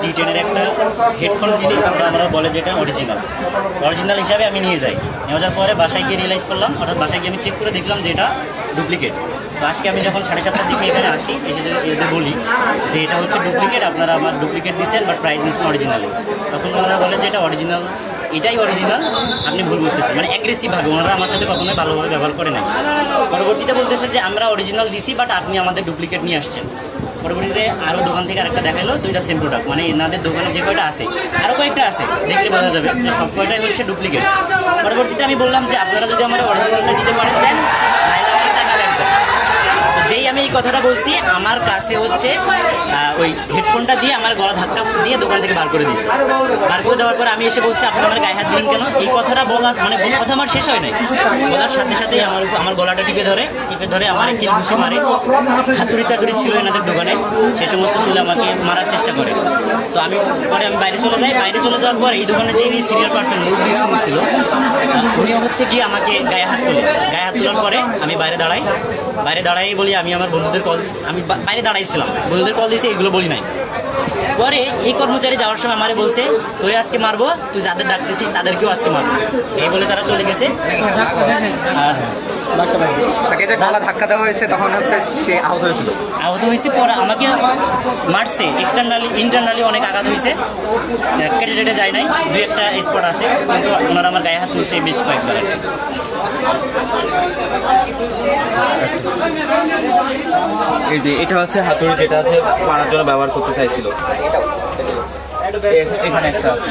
D টেনের একটা headphone কিনি, তারপরে আমরা বলে যেটা অরিজিনাল অরিজিনাল হিসাবে আমি নিয়ে যাই। নিয়ে যাওয়ার পরে বাসায় গিয়ে রিয়েলাইজ করলাম অর্থাৎ বাসায় গিয়ে আমি চেক করে দেখলাম যে এটা ডুপ্লিকেট তো আজকে আমি যখন সাড়ে সাতটার দিকে এখানে আসি, এসে এদের বলি যে এটা হচ্ছে ডুপ্লিকেট আপনারা আমার ডুপ্লিকেট দিচ্ছেন বাট প্রাইস নিচ্ছেন অরিজিনালে তখন ওনারা বলে যে এটা অরিজিনাল এটাই অরিজিনাল আপনি ভুল বুঝতেছেন। মানে অ্যাগ্রেসিভভাবে ওনারা আমার সাথে কখনোই ভালোভাবে ব্যবহার করে নাই। পরবর্তীতে বলতেছে যে, আমরা অরিজিনাল দিছি বাট আপনি আমাদের ডুপ্লিকেট নিয়ে আসছেন। পরবর্তীতে আরও দোকান থেকে আরেকটা দেখাল দুইটা সেম প্রোডাক্ট মানে এনাদের দোকানে যে কয়টা আছে আরও কয়েকটা আছে, দেখলে বোঝা যাবে যে সব কয়টাই হচ্ছে ডুপ্লিকেট পরবর্তীতে আমি বললাম যে, আপনারা যদি আমার অরিজিনালটা দিতে পারেন দেন তাহলে আমার টাকা ব্যাক দেন তো যেই আমি এই কথাটা বলছি, আমার কাছে হচ্ছে ওই হেডফোনটা দিয়ে আমার গলা ধাক্কা দিয়ে দোকান থেকে বার করে দিয়েছে। বার করে দেওয়ার পর আমি এসে বলছি, আপনি আমার গায়ে হাত দিলেন কেন? এই কথাটা বলার মানে কথা আমার শেষ হয় নাই। বলার সাথে সাথে আমার আমার গলাটা টিপে ধরে টিপে ধরে আমার একটি ঘুষি মারে। হাতুড়ি টাতুড়ি ছিল এনাদের দোকানে, সে সমস্ত তুলে আমাকে মারার চেষ্টা করে। তো আমি পরে আমি বাইরে চলে যাই। বাইরে চলে যাওয়ার পর এই দোকানে যে সিনিয়র পার্সন মুরগি ছিল উনিও হচ্ছে গিয়ে আমাকে গায়ে হাত তোলে। গায়ে হাত তোলার পরে আমি বাইরে দাঁড়াই। বাইরে দাঁড়াই বলি, আমি আমার বন্ধুদের কল আমি বাইরে দাঁড়াইছিলাম। বন্ধুদের কল দিয়েছে এগুলো বলি নাই। পরে এই কর্মচারী যাওয়ার সময় আমারে বলছে তুই আজকে মারবো, তুই যাদের ডাকতেছিস তাদেরকেও আজকে মারবো। এই বলে তারা চলে গেছে। আর তাকে যে গলা ধাক্কা দেওয়া হয়েছে তখন হচ্ছে সে আহত হয়েছিল। আহত হয়েছে পরে আমাকে মারছে। এক্সটার্নালি ইন্টারনালি অনেক আঘাত হয়েছে। কেটে টেটে যায় নাই। দু একটা স্পট আছে কিন্তু ওনারা আমার গায়ে হাত তুলছে বেশ কয়েকবার এই যে এটা হচ্ছে হাতুড়ি যেটা আছে মারার জন্য ব্যবহার করতে চাইছিল। এখানে একটা আছে।